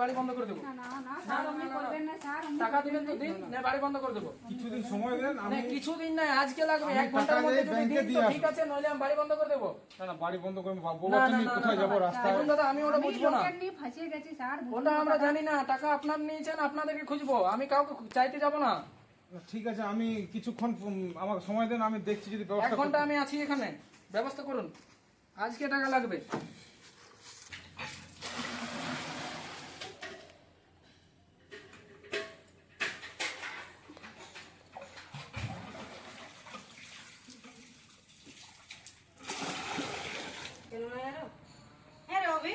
বাড়ি বন্ধ করে দেবো। না না না স্যার অমনি করবেন না স্যার অমনি টাকা দিবেন তো দিন না বাড়ি বন্ধ করে দেবো। কিছুদিন সময় দেন আমি কিছুদিন নাই আজকে লাগবে এক ঘণ্টার মধ্যে যদি দিন তো ঠিক আছে নইলে আমি বাড়ি বন্ধ করে দেবো। না না বাড়ি বন্ধ করে বাবু না, কোথায় যাব না, রাস্তায়? দেখুন দাদা আমি ওটা বুঝব না। ফাঁসিয়ে গেছি স্যার ওটা আমরা জানি না টাকা আপনার নিয়েছেন আপনাদেরকে খুঁজবো? আমি কাউকে চাইতে যাব না। ঠিক আছে আমি কিছুক্ষণ আমাকে সময় দেন আমি দেখছি যদি এক ঘণ্টা আমি আছি এখানে ব্যবস্থা করুন। আজকে টাকা লাগবে হ্যাঁ রে অভি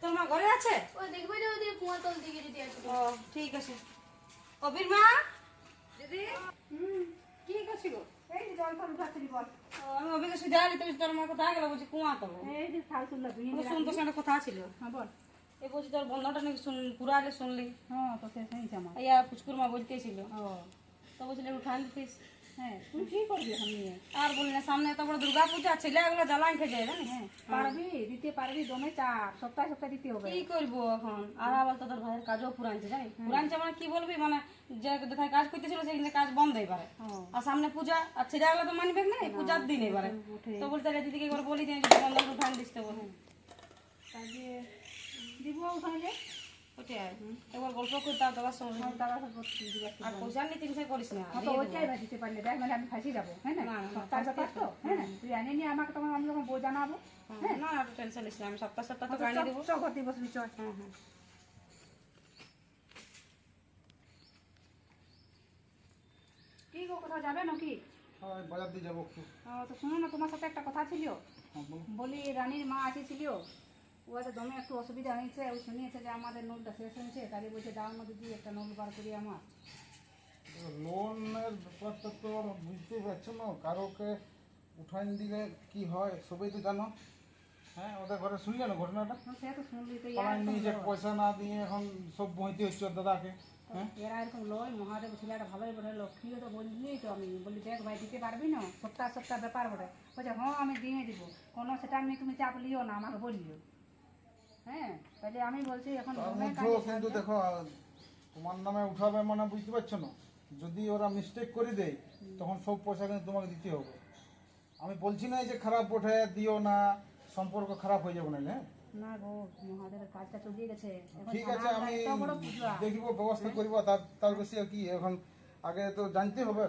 তোর মা ঘরে আছে ওই দেখবে যে ওদিকে কুয়ার তল দিকে যদি আছে ও ঠিক আছে অভির মা? দিদি? কি করছিল এই যে জল ফল উঠাচ্ছিলি বল। আমি অভিকে সুধা আলি তুমি তোর মা কোথায় গেল? বলছি কুয়া তো। এই যে তুললা ধুয়ে ও শুনতো সেটা কথা ছিল? হ্যাঁ বল। এই বলছি তোর বন্ধটা নাকি শুন পুরা আগে শুনলি। হ্যাঁ তো শেষ হয়েছে আমার ইয়া মা বলতেছিল ও। তো বলছিল উঠান দিতিস। হ্যাঁ তুই কি করবি এখন নিয়ে? আর বলি না সামনে এত বড় দুর্গা পূজা ছেলে এগুলো জ্বালান খেয়ে যায় জানিস? হ্যাঁ। পারবি? দিতে পারবি দমে চার সপ্তাহে সপ্তাহে দিতে হবে। কি করব এখন? আর আবার তোদের ভাইয়ের কাজও পুরানছে জানিস? পুরানছে মানে কি বলবি? মানে যে কাজ করতেছিল সেখানে কাজ বন্ধ এবারে। আর সামনে পূজা আর ছেলেগুলো তো মানবে না পূজার দিন এবারে। উঠে তো বলতে দিদিকে একবার বলি যে বন্ধ উঠান দিস তো বলে। কাজে দিব ওটাই একবার গল্প করতাম তোমার সঙ্গে। টাকা আর পয়সা নিতে কিছু করিস না তো ওইটাই বা পারলে। দেখ মানে আমি ফাঁসি যাব হ্যাঁ না? না, না, সপ্তাহে ব্যাপার তো হ্যাঁ তুই আনে নিয়ে আমাকে তখন আমি যখন বউ জানাব হ্যাঁ? না না টেনশন নিস না আমি সপ্তাহ সপ্তাহ তো গাড়ি দেবো। চল ঘর বসবি চল। হ্যাঁ হ্যাঁ কি গো কোথাও যাবে নাকি? হ্যাঁ, বাজার দিয়ে যাব তো শুনো না তোমার সাথে একটা কথা ছিল। হ্যাঁ, বলি। রানীর মা আসেছিল ও একটা দমে একটু অসুবিধা হয়েছে ও শুনিয়েছে যে আমাদের নোটটা শেষ হয়েছে তাহলে বলছে দাও না দিদি একটা নোট বার করি আমার। লোনের ব্যাপারটা তো বুঝতেই পারছ না কারোকে উঠান দিলে কি হয় সবাই তো জানো। হ্যাঁ ওদের ঘরে শুনলে না ঘটনাটা? সে তো শুনলি তো লয়। পয়সা না দিয়ে এখন সব বইতে হচ্ছে দাদাকে হ্যাঁ? এরা এরকম লয় মহাদেব ছেলেটা ভালোই বলে লক্ষ্মীও তো বললি তো আমি বলি দেখ ভাই দিতে পারবি না? সপ্তাহ সপ্তাহ ব্যাপার বলে বলছে হ্যাঁ আমি দিয়ে দিব। কোনো সেটা নিয়ে তুমি চাপ লিও না আমাকে বলিও। হ্যাঁ তাহলে আমি বলছি এখন কিন্তু দেখো তোমার নামে উঠাবে মানে বুঝতে পারছ না? যদি ওরা মিস্টেক করে দেয় তখন সব পয়সা কিন্তু তোমাকে দিতে হবে। আমি বলছি না যে খারাপ ওঠে দিও না সম্পর্ক খারাপ হয়ে যাবে না হ্যাঁ? না গো মহাদেবের কাজটা চলিয়ে গেছে। ঠিক আছে আমি দেখব ব্যবস্থা করব তার তার বেশি আর কি এখন আগে তো জানতে হবে।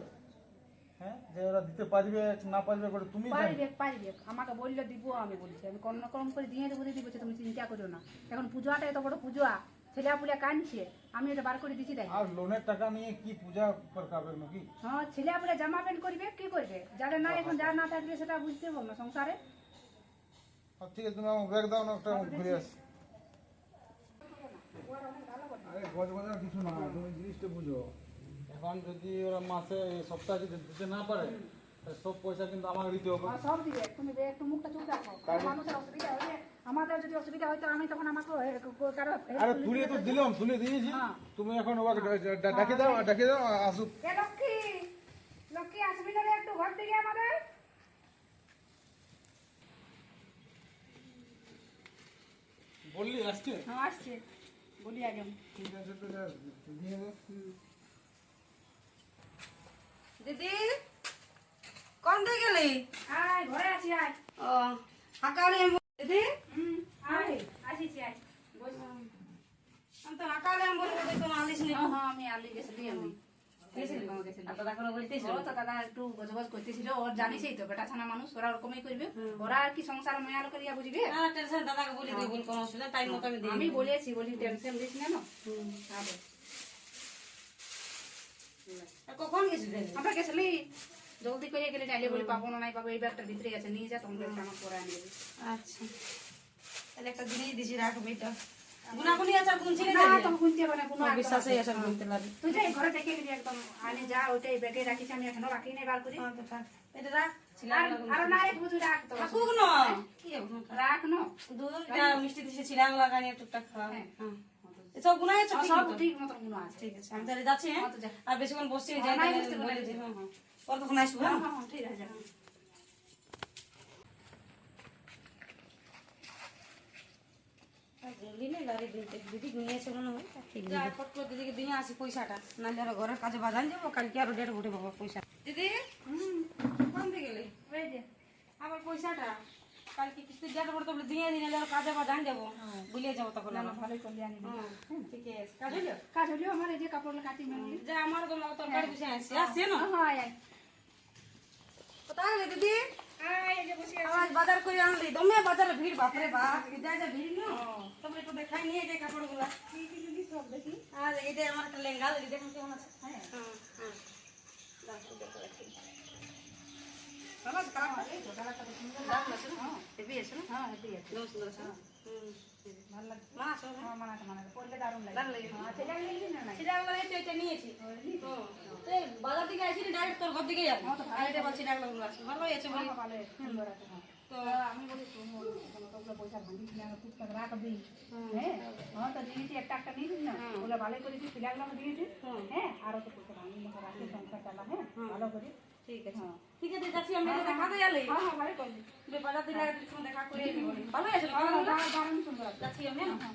হ্যাঁ? যে ওরা দিতে পারবে না পারবে করে তুমি জানো। পারিবে পারিবে। আমাকে বললে দিব আমি বলছি। আমি কোনো রকম করে দিয়ে দেবো দিদি বলছে তুমি চিন্তা করো না। এখন পূজাটা এত বড় পূজা ছেলে পুলে কানছে আমি এটা বার করে দিচ্ছি তাই আর লোনের টাকা নিয়ে কি পূজা করবে নাকি? হ্যাঁ ছেলে পুলে জামা প্যান্ট করবে কি করবে? যারা না এখন যা না থাকবে সেটা বুঝতে পারব না সংসারে। ঠিক আছে তুমি আমাকে ব্যাগ দাও না একটা ঘুরে আসি। আরে গজ কিছু না তুমি জিনিসটা বুঝো। এখন যদি ওরা মাসে সপ্তাহে যদি দিতে না পারে সব পয়সা কিন্তু আমাকে দিতে হবে। সব দিবে। তুমি একটু মুখটা চুপ রাখো। মানুষের অসুবিধা হলে আমাদের যদি অসুবিধা হয় তো আমি তখন আমাকে আরে তুলে তো দিলাম তুলে দিয়েছি। হ্যাঁ। তুমি এখন ওকে ডা- ডাকে দাও ডাকে দাও আসুক। এ লক্ষ্মী! লক্ষ্মী আসবি না রে একটু ঘর থেকে আমাদের? বললি আসছে? হ্যাঁ আসছে। বলি আগে। ঠিক আছে তো দিয়ে। দিদি কোন দিকে গেলি? আয় ঘরে আছি আয়। ও হাঁকালি আমি দিদি? আয় আসিছি আয়। আমি তো হাঁকালি আমি বলব যে তোমার আলিস নি হ্যাঁ আমি আলি গেছিলি আমি। আমি বলেছি বলি টেনশন দিস না কখন গেছিস আমরা গেছিলি। জলদি করে গেলে যাইলে বলি পাবো না নাই পাবো এই ব্যাগটার ভিতরে আছে নিয়ে যা তোমরা আমার পরে আচ্ছা। তাহলে একটা জিনিস দিছি রাখব এটা গুনাগুনি আচার গুনছি না না তো গুনতে হবে কোনো একদম আচার গুনতে লাগে তুই যাই ঘরে দেখে নিবি একদম আনি যা ওইটাই ব্যাগে রাখিস আমি এখনও রাখি নাই বার করি। হ্যাঁ, তো থাক। এটা রাখ। আর আর না। রেখ বুঝু রাখ তো থাকুক না। কি রাখ নো। দুধ মিষ্টি দিছি লাগানি টুকটাক খাওয়া। হ্যাঁ। এসব গুনাই আছে সব ঠিক মতো গুণ আছে। ঠিক আছে আমি তাহলে যাচ্ছি হ্যাঁ? তো যা। আর বেশিক্ষণ বসছি যাই নাই বসতে বলে দিই, হ্যাঁ হ্যাঁ। পরে আসব হ্যাঁ হ্যাঁ? ঠিক আছে। যা। দিনে গাড়ি দিতে দিদি নিয়েছে ঠিক যা ফট করে দিদিকে দিয়ে আসি পয়সাটা। নাহলে আরও ঘরের কাছে বাজান যাব কালকে আরও ডেট উঠে পাবো পয়সা। দিদি কোন গেলে? আমার পয়সাটা। কালকে কিস্তির ডেট উঠে তবে দিয়ে দিন আরও কাজে বাজান যাব। বুলিয়ে যাব তখন না, ভালোই করলি আনি ঠিক আছে। কাজ হইল? কাজ হলেও আমার এই যে কাপড় কাটি মেলি। যা আমার তো তরকারি বসে আসছে আসছে না? হ্যাঁ আয়, আয়। কোথায় গেলে দিদি? আয়, এই যে বসে আছি। আজ বাজার করে আনলি। দমে বাজারে ভিড় বাপরে বাপ। যা যা ভিড় না তবে একটু দেখাই নিয়ে যাই কাপড়গুলা। কি কি নিবি সব দেখি। আর এটা আমার একটা লেহেঙ্গা এই দেখুন কেমন আছে। হ্যাঁ। হুম হুম। দাও, এই দেখো, বাজার থেকে আসিনি, direct তোর ঘর যাব। বলছি বলি। ভালো হ্যাঁ তো তো আমি বলি পয়সা ভাঙিস না টুকটাক রাখবি হ্যাঁ হ্যাঁ তো দিয়েছি একটা একটা নিয়েছিস না ওগুলো ভালো করেছি ফিলাগুলো দিয়েছি হ্যাঁ আরও তো পয়সা ভাঙি না রাখি সংসার চালা হ্যাঁ ভালো করে ঠিক আছে। হ্যাঁ ঠিক আছে, যাচ্ছি আমি দেখা গেলে। হ্যাঁ হ্যাঁ ভালো দিলে একদিন সময় দেখা করে নিবো। ভালো আছে ভালো? দারুণ দারুণ সুন্দর যাচ্ছি আমি, হ্যাঁ?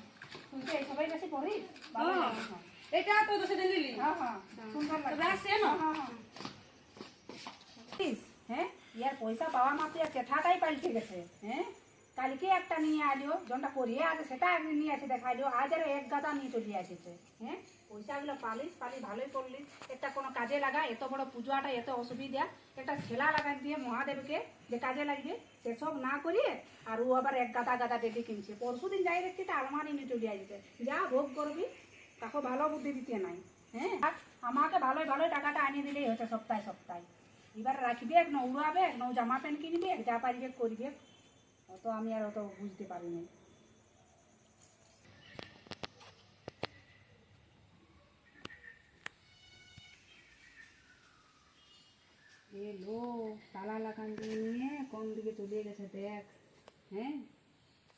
তুই তো সবাই কাছে পড়ি ভালো হ্যাঁ। হ্যাঁ। এটা তো দশে দিন নিলি হ্যাঁ হ্যাঁ সুন্দর তবে লাগে আসছে না? হ্যাঁ হ্যাঁ হ্যাঁ ইয়ার পয়সা পাওয়া মাত্র চেঠাটাই পাল্টে গেছে হ্যাঁ কালকে একটা নিয়ে আলিও যেটা করিয়ে আছে, সেটা একদিন নিয়ে আসে দেখাইলো, আজ আরও এক গাদা নিয়ে চলে আসেছে হ্যাঁ? পয়সাগুলো পালিস পালি ভালোই করলিস একটা কোনো কাজে লাগা, এত বড় পূজাটা, এত অসুবিধা, একটা ছেলা লাগাই দিয়ে মহাদেবকে যে কাজে লাগবে, সেসব না করিয়ে, আর ও আবার এক গাদা গাদা ডেকে কিনছে। পরশু দিন যাই দেখছি তা আলমারি নিয়ে চলে আসছে। যা ভোগ করবি, তাকে ভালো বুদ্ধি দিতে নাই হ্যাঁ? আর আমাকে ভালোই ভালোই টাকাটা আনিয়ে দিলেই হচ্ছে সপ্তাহে সপ্তাহে। এবার রাখবে এক নৌ উড়াবে এক, নৌ জামা প্যান্ট কিনবে, যা পারিবে করবে। অত আমি আর অত বুঝতে পারিনি। লো তালা লাগান নিয়ে কোন দিকে চলে গেছে দেখ হ্যাঁ?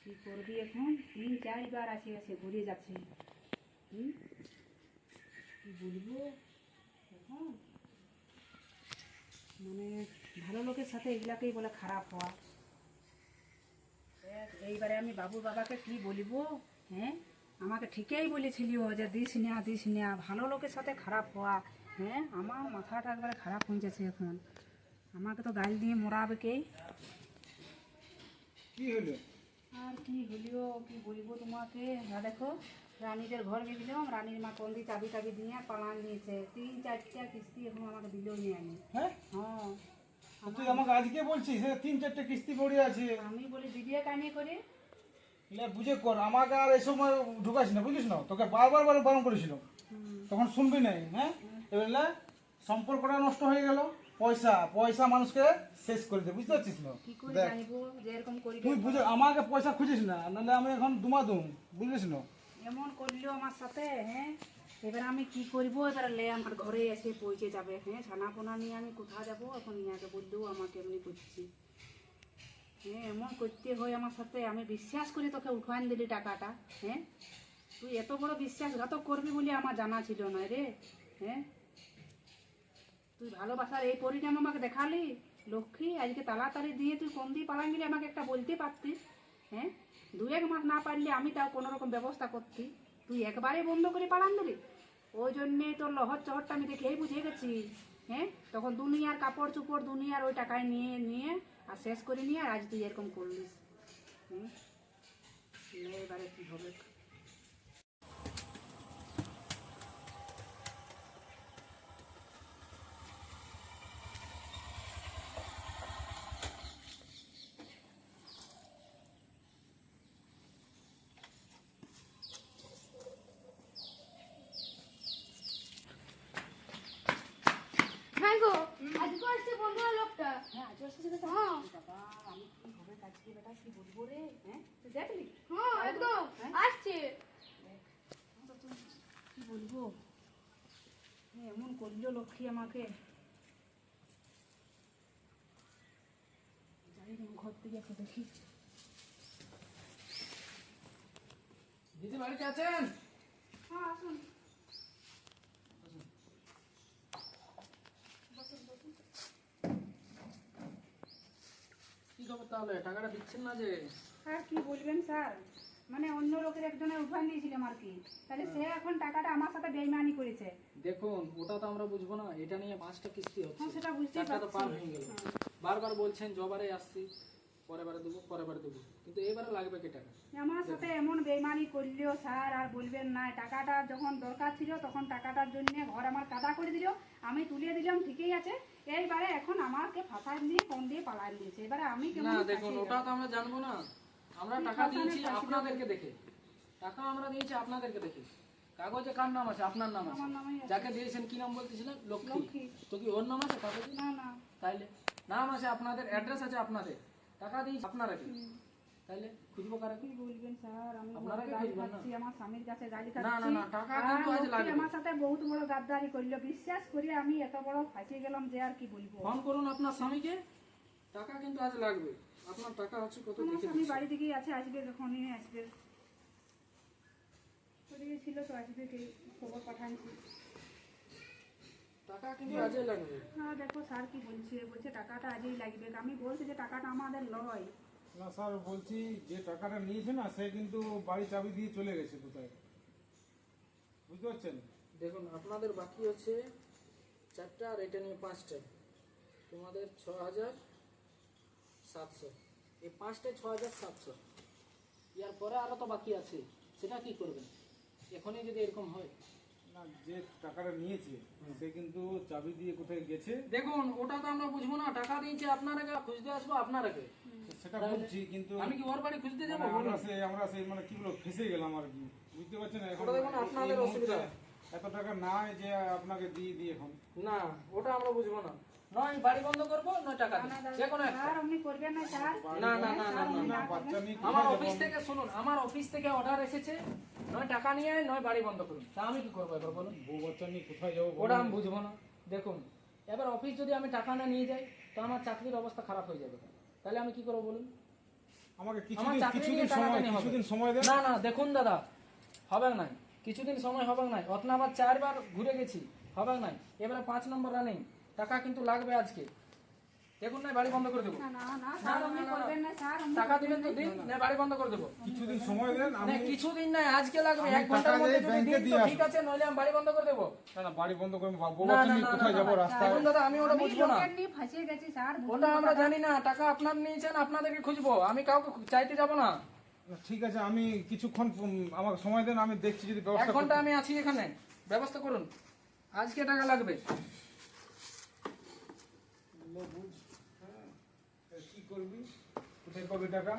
কি করবি এখন? তিন, চারবার আসে আসে ঘুরে যাচ্ছে। হুম? কি বলব? এখন? মানে ভালো লোকের সাথে এগুলাকেই বলে খারাপ হওয়া। এইবারে আমি বাবুর বাবাকে কি বলিব হ্যাঁ? আমাকে ঠিকই বলেছিলি ও যে দিস না দিস না ভালো লোকের সাথে খারাপ হওয়া হ্যাঁ? আমার মাথাটা একবারে খারাপ হয়ে যাচ্ছে এখন। আমাকে তো গাল দিয়ে মরাবে কে? কি হলো? আর কি হলিও কি বলব তোমাকে? না দেখো রানীদের ঘর গেছিলাম রানীর মা কন্দি চাবি টাবি দিয়ে পালান নিয়েছে তিন চারটা কিস্তি এখন আমাকে দিলেও নিয়ে আনি হ্যাঁ? হ্যাঁ। তুই আমাকে আজকে বলছিস তিন চারটে কিস্তি পড়ে আছে। আমি বলি দিদিও কাহিনী করে। বুঝে কর আমাকে আর এই সময় ঢুকাস না বুঝিস না? তোকে বারবার বার বারণ করেছিল। তখন শুনবি নাই হ্যাঁ? এবার সম্পর্কটা নষ্ট হয়ে গেল পয়সা পয়সা মানুষকে শেষ করে দে বুঝতে পারছিস না? তুই বুঝে আমাকে পয়সা খুঁজিস না নাহলে আমি এখন দুমা দুম বুঝলিস না? এমন করল আমার সাথে হ্যাঁ? এবার আমি কি করব? এবার লে আমার ঘরে এসে পৌঁছে যাবে। হ্যাঁ ছানা পোনা নিয়ে আমি কোথায় যাব? এখন ইয়াকে বললেও আমাকে এমনি করছি। হ্যাঁ এমন করতে হয় আমার সাথে। আমি বিশ্বাস করে তোকে উঠান দিলি টাকাটা। হ্যাঁ তুই এত বড় বিশ্বাসঘাতক করবি বলে আমার জানা ছিল না রে। হ্যাঁ তুই ভালোবাসার এই পরিণাম আমাকে দেখালি? লক্ষ্মী, আজকে তাড়াতাড়ি দিয়ে তুই কোন দিয়ে পালান গেলে আমাকে একটা বলতে পারতিস হ্যাঁ দু এক মাস না পারলে আমি তাও কোনো রকম ব্যবস্থা করতি। তুই একবারে বন্ধ করে পালান দিলি? ওই জন্যে তোর লহর চহরটা আমি দেখেই বুঝে গেছি। হ্যাঁ? তখন দুনিয়ার কাপড় চুপড় দুনিয়ার ওই টাকায় নিয়ে নিয়ে আর শেষ করে নিয়ে আর আজ তুই এরকম করলিস। হুম এবারে কী হবে হ্যাঁ গো আজকে আসছে বন্ধু লোকটা হ্যাঁ আজ আসছে বেটা হ্যাঁ বাবা আমি কি কি বলব রে হ্যাঁ তুই দেখলি হ্যাঁ? একদম আসছে। কি বলব? এমন করল লক্ষ্মী আমাকে। যাই না, ঘর থেকে একটু দেখি। দিদি বাড়িতে আছেন? হ্যাঁ আসুন কি খবর তাহলে? টাকাটা দিচ্ছেন না যে? আর কি বলবেন স্যার? মানে অন্য লোকের একজনের উঠান দিয়েছিলাম আর কি। তাহলে সে এখন টাকাটা আমার সাথে বেইমানি করেছে। দেখুন ওটা তো আমরা বুঝব না। এটা নিয়ে পাঁচটা কিস্তি হচ্ছে। হ্যাঁ, সেটা বুঝতে পারছি। বারবার বলছেন জবারে আসছি। পরের বারে দেবো পরের বারে দেবো। কিন্তু এবারে লাগবে কি টাকা আমার সাথে এমন বেইমানি করলেও স্যার আর বলবেন না। টাকাটা যখন দরকার ছিল তখন টাকাটার জন্য ঘর আমার কাদা করে দিল। আমি তুলে দিলাম ঠিকই আছে। এইবারে এখন আমাকে ফোন দিয়ে পালাই দিয়েছে এবারে আমি কেমন না দেখুন ওটা তো আমরা জানব না। আমরা টাকা দিয়েছি আপনাদেরকে দেখে। টাকা আমরা দিয়েছি আপনাদেরকে দেখে। কাগজে কার নাম আছে? আপনার নাম আছে। যাকে দিয়েছেন কি নাম বলতেছিলেন? লক্ষ্মী। তো কি ওর নাম আছে? কাগজে না না। তাইলে? নাম আছে আপনাদের অ্যাড্রেস আছে আপনাদের। টাকা দিয়েছি আপনারা কি? তাইলে খুঁজবো কারা? কি বলবেন স্যার আমি আপনারা না? খাচ্ছি আমার স্বামীর কাছে গালি না, না, না, টাকা কিন্তু আজ লাগবে। আমার সাথে বহুত বড় গাদ্দারি করল। বিশ্বাস করে আমি এত বড় ফাঁসিয়ে গেলাম যে আর কি বলব। ফোন করুন আপনার স্বামীকে। টাকা কিন্তু আজ লাগবে। আপনার টাকা আছে কত আমার স্বামী বাড়ি থেকেই আছে আসবে যখনই আসবে। ছিল তো আসবে কি খবর পাঠাচ্ছি টাকা কিন্তু আজই লাগবে। না দেখো স্যার কি বলছে? বলছে টাকাটা আজই লাগবে। আমি বলছি যে টাকাটা আমাদের লয়। না স্যার বলছি যে টাকাটা নিয়েছে না সে কিন্তু বাড়ি চাবি দিয়ে চলে গেছে কোথায়? বুঝতে পারছেন? দেখুন আপনাদের বাকি আছে চারটা আর এটা নিয়ে পাঁচটা। তোমাদের ছ হাজার সাতশো। এই পাঁচটায় ছ হাজার সাতশো। ইয়ার পরে আরও তো বাকি আছে। সেটা কি করবেন? এখনই যদি এরকম হয়। না যে টাকাটা নিয়েছে সে কিন্তু চাবি দিয়ে কোথায় গেছে? দেখুন ওটা তো আমরা বুঝব না। টাকা দিয়েছে আপনারাকে খুঁজতে আসব আপনারাকে সেটা বলছি কিন্তু আমি কি ওর বাড়ি খুঁজতে যাব? মানে আমরা সেই আমরা সেই মানে কি বলব ফেসে গেলাম আর কি। বুঝতে পারছেন? এখন দেখুন আপনাদের অসুবিধা। এত টাকা নাই যে আপনাকে দিয়ে দিই এখন। না ওটা আমরা বুঝব না। নয় বাড়ি বন্ধ করব নয় টাকা যে কোনো স্যার আপনি করবেন না স্যার না না না না না না আমার অফিস থেকে শুনুন আমার অফিস থেকে অর্ডার এসেছে নয় টাকা নিয়ে আয়, নয় বাড়ি বন্ধ করুন তা আমি কি করব এবার বলুন বউ বাচ্চা নিয়ে কোথায় যাব ওটা আমি বুঝব না দেখুন এবার অফিস যদি আমি টাকা না নিয়ে যাই তো আমার চাকরির অবস্থা খারাপ হয়ে যাবে তাহলে আমি কি করব বলুন আমাকে কিছুদিন কিছুদিন সময় কিছুদিন সময় দেন না না দেখুন দাদা হবে নাই কিছুদিন সময় হবে নাই অতনা আবার চারবার ঘুরে গেছি হবে নাই এবারে পাঁচ নম্বর রানিং টাকা কিন্তু লাগবে আজকে। দেখুন না বাড়ি বন্ধ করে দেবো। না না না স্যার আপনি করবেন না স্যার আপনি টাকা দিবেন তো দিন না বাড়ি বন্ধ করে দেবো। কিছুদিন সময় দেন আমি কিছুদিন নাই আজকে লাগবে এক ঘণ্টার মধ্যে যদি দিন তো ঠিক আছে নইলে আমি বাড়ি বন্ধ করে দেবো। না না বাড়ি বন্ধ করে না, না, না, কোথায় না, যাব না, রাস্তায়? দেখুন দাদা আমি ওটা বুঝব না। ফাঁসিয়ে গেছি স্যার ওটা আমরা জানি না টাকা আপনার নিয়েছেন আপনাদেরকে খুঁজবো। আমি কাউকে চাইতে যাব না। না, ঠিক আছে আমি কিছুক্ষণ আমাকে সময় দেন আমি দেখছি যদি এক ঘণ্টা আমি আছি এখানে। ব্যবস্থা করুন। আজকে টাকা লাগবে। করতে- কি করবি? কোথায় পাবি টাকা?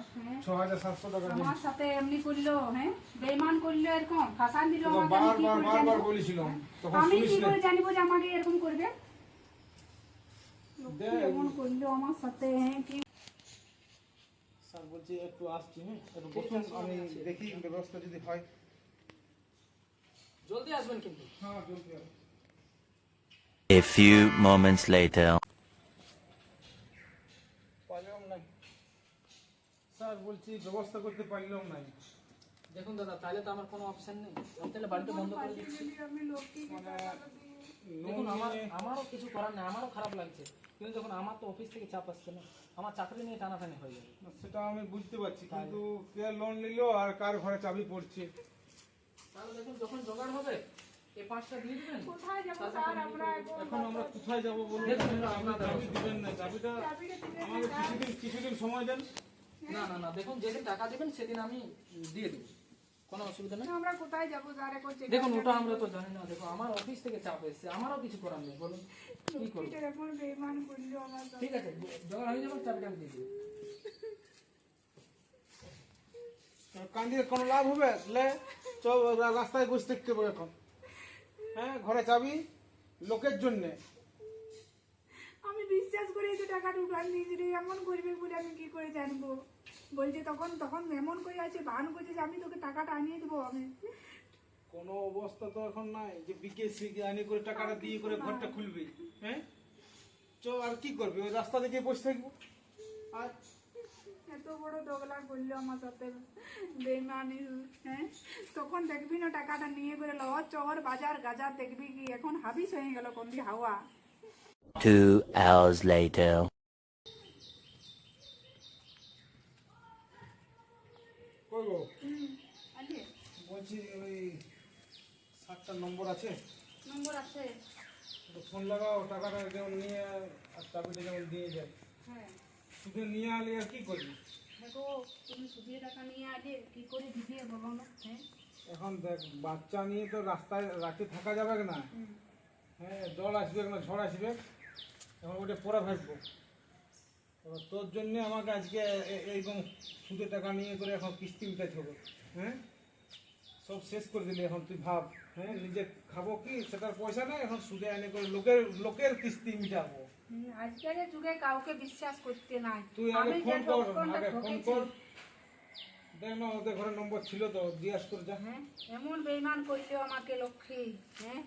ছ হাজার সাতশো টাকা আমার সাথে এমনি করল হ্যাঁ? বেইমান করল এরকম ফাঁসান দিল আমাকে আমি কি বারবার করে বারবার জানব? বলেছিলাম তখন আমি কি করে জানব যে আমাকে এরকম করবে? এমন করল আমার সাথে হ্যাঁ কি স্যার বলছি একটু আসছি হ্যাঁ? একটু বসুন আমি দেখি ব্যবস্থা যদি হয়। জলদি আসবেন কিন্তু। হ্যাঁ জলদি A few moments later. পারলাম না স্যার বলছি ব্যবস্থা করতে পারলাম না দেখুন দাদা তাহলে তো আমার কোনো অপশন নেই। আমি তাহলে বাড়িটা বন্ধ করে দিচ্ছি। আমি দেখুন আমার আমারও কিছু করার নেই আমারও খারাপ লাগছে। কিন্তু দেখুন আমার তো অফিস থেকে চাপ আসছে না। আমার চাকরি নিয়ে টানাটানি হয়ে যাবে। না, সেটা আমি বুঝতে পারছি কিন্তু কে লোন নিল আর কার ঘরে চাবি পড়ছে? তাহলে দেখুন যখন জোগাড় হবে এই পাঁচটা দিয়ে দিবেন। কোথায় যাব স্যার আমরা এখন? আমরা কোথায় যাব বলুন? চাবি দিবেন না চাবিটা আমাকে কিছুদিন কিছুদিন সময় দেন। না না না দেখুন যেদিন টাকা দিবেন সেদিন আমি দিয়ে দেবো। কোনো অসুবিধা নেই। আমরা কোথায় যাব? দেখুন ওটা আমরা তো জানি না। দেখো আমার অফিস থেকে চাপ এসছে। আমারও কিছু করার নেই বলুন কি করব? ঠিক আছে জোগাড় হয়ে যাবে চাবিটা আমি দিয়ে দেবো। কান্দিয়ে কোনো লাভ হবে? লে চল রাস্তায় বসে থাকতে হবে এখন। হ্যাঁ ঘরে চাবি? লোকের জন্যে। বিশ্বাস করে যে টাকাটা উঠান দিয়েছি রে এমন করবে বলে আমি কি করে জানব? বলছে তখন তখন এমন করে আছে ভান করছে যে আমি তোকে টাকাটা আনিয়ে দেবো আমি। কোনো অবস্থা তো এখন নাই যে বিকেসি আনি করে টাকাটা দিয়ে করে ঘরটা খুলবি হ্যাঁ? চ আর কি করবি? ওই রাস্তা থেকে বসে থাকব। আর এত বড় দোগলা করল আমার সাথে। বেমানি হ্যাঁ? তখন দেখবি না টাকাটা নিয়ে করে ল চর বাজার গাজার দেখবি কি? এখন হাবিস হয়ে গেল কোন হাওয়া। Two hours later. বলছি ওই সাতটা নম্বর আছে নম্বর আছে তো ফোন লাগাও টাকাটা যেমন নিয়ে আর চাবিটা যেমন দিয়ে যায় হ্যাঁ শুধু নিয়ে আলি আর কি করবি দেখো তুমি সুদের টাকা নিয়ে আলে কি করে দিবে বলো না হ্যাঁ এখন দেখ বাচ্চা নিয়ে তো রাস্তায় রাতে থাকা যাবে না? হ্যাঁ জল আসবে না? ঝড় আসবে? এখন ওটা পরে ভাববো এবার তোর জন্যে আমাকে আজকে এ- এইরকম সুদের টাকা নিয়ে করে এখন কিস্তি উঠাতে হবে হ্যাঁ? সব শেষ করে দিলি এখন তুই ভাব হ্যাঁ? নিজে খাব কি সেটার পয়সা নেই এখন সুদে এনে করে লোকের লোকের কিস্তি মিটাবো। আজকের যুগে কাউকে বিশ্বাস করতে নাই। তুই আগে ফোন কর আগে ফোন কর। দেখ না ওদের ঘরে নম্বর ছিল তো জিজ্ঞাসা করে যা। হ্যাঁ এমন বেইমান করল আমাকে লক্ষ্মী হ্যাঁ?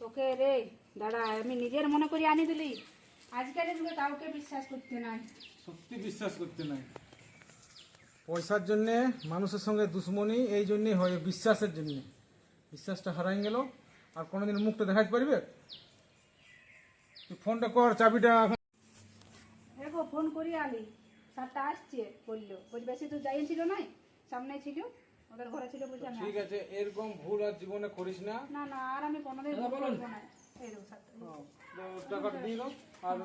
তোকে রে দাদা আমি নিজের মনে করি আনি দিলি। আজকের যুগে কাউকে বিশ্বাস করতে নাই। সত্যি বিশ্বাস করতে নাই। পয়সার জন্যে মানুষের সঙ্গে দুশ্মনী এই জন্যই হয় বিশ্বাসের জন্যে। বিশ্বাসটা হারাই গেল। আর কোনোদিন মুখটা দেখাতে পারবে? তুই ফোনটা কর চাবিটা। দেখো ফোন করি আলি সাতটা আসছে বলল। বলছি বেশি তো যাই ছিল নাই সামনে ছিল। ওদের ঘরে ছিল বলছে আমি ঠিক আছে এরকম ভুল আর জীবনে করিস না। না না আর আমি কোনোদিন করব না। এই দেখো সাতটা টাকাটা দিয়ে দাও। আর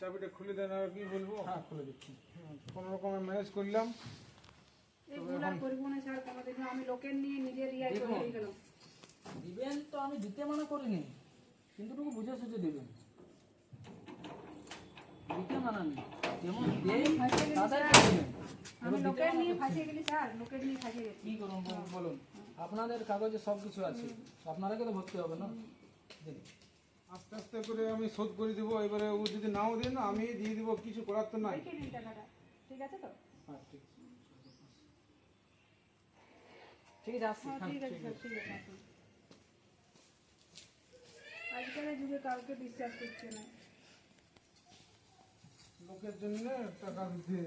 চাবিটা খুলে দেন আর কি বলব? হ্যাঁ খুলে দিচ্ছি। কোনো রকমে ম্যানেজ করলাম। এই করব না স্যার কোনোদিন আমি লোকের নিয়ে নিজের ইয়ে হয়ে গেলাম। দিবেন তো আমি দিতে মানা করিনি কিন্তু টুকু বুঝে সুঝে দিবেন। দিতে মানা নেই যেমন দেই তাদের স্যার। আমি লোকের নিয়ে ফাঁসিয়ে গেলি স্যার লোকের নিয়ে ফাঁসিয়ে গেছি। কি করুন বলুন, বলুন আপনাদের কাগজে সব কিছু আছে আপনারাকে তো ভর্তি হবে না। আস্তে আস্তে করে আমি শোধ করে দিব এবারে ও যদি নাও দেন না আমি দিয়ে দিব কিছু করার তো নাই। ঠিক আছে তো? হ্যাঁ ঠিক আছে। ঠিক আছে হ্যাঁ হ্যাঁ, ঠিক আছে স্যার ঠিক আছে আসুন। যুগে কাউকে বিশ্বাস করছে না। লোকের জন্য টাকা দিতে